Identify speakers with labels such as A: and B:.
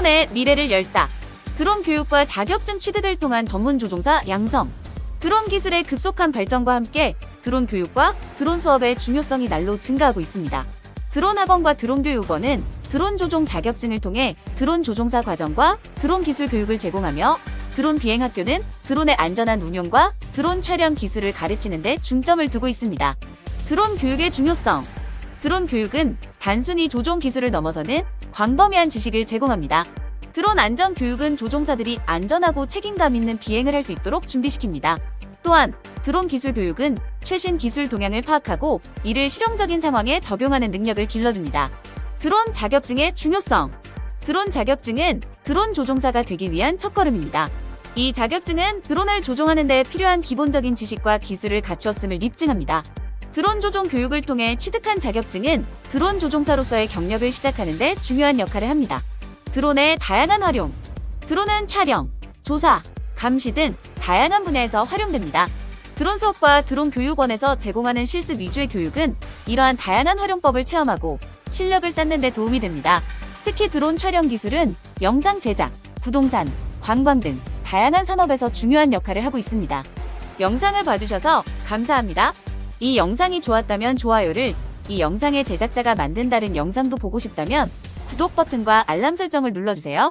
A: 드론의 미래를 열다. 드론 교육과 자격증 취득을 통한 전문 조종사 양성. 드론 기술의 급속한 발전과 함께 드론 교육과 드론 수업의 중요성이 날로 증가하고 있습니다. 드론 학원과 드론 교육원은 드론 조종 자격증을 통해 드론 조종사 과정과 드론 기술 교육을 제공하며 드론 비행 학교는 드론의 안전한 운용과 드론 촬영 기술을 가르치는 데 중점을 두고 있습니다. 드론 교육의 중요성. 드론 교육은 단순히 조종 기술을 넘어서는 광범위한 지식을 제공합니다. 드론 안전 교육은 조종사들이 안전하고 책임감 있는 비행을 할 수 있도록 준비시킵니다. 또한 드론 기술 교육은 최신 기술 동향을 파악하고 이를 실용적인 상황에 적용하는 능력을 길러줍니다. 드론 자격증의 중요성. 드론 자격증은 드론 조종사가 되기 위한 첫걸음입니다. 이 자격증은 드론을 조종하는 데 필요한 기본적인 지식과 기술을 갖추었음을 입증합니다. 드론 조종 교육을 통해 취득한 자격증은 드론 조종사로서의 경력을 시작하는 데 중요한 역할을 합니다. 드론의 다양한 활용. 드론은 촬영, 조사, 감시 등 다양한 분야에서 활용됩니다. 드론 수업과 드론 교육원에서 제공하는 실습 위주의 교육은 이러한 다양한 활용법을 체험하고 실력을 쌓는 데 도움이 됩니다. 특히 드론 촬영 기술은 영상 제작, 부동산, 관광 등 다양한 산업에서 중요한 역할을 하고 있습니다. 영상을 봐주셔서 감사합니다. 이 영상이 좋았다면 좋아요를, 이 영상의 제작자가 만든 다른 영상도 보고 싶다면 구독 버튼과 알람 설정을 눌러주세요.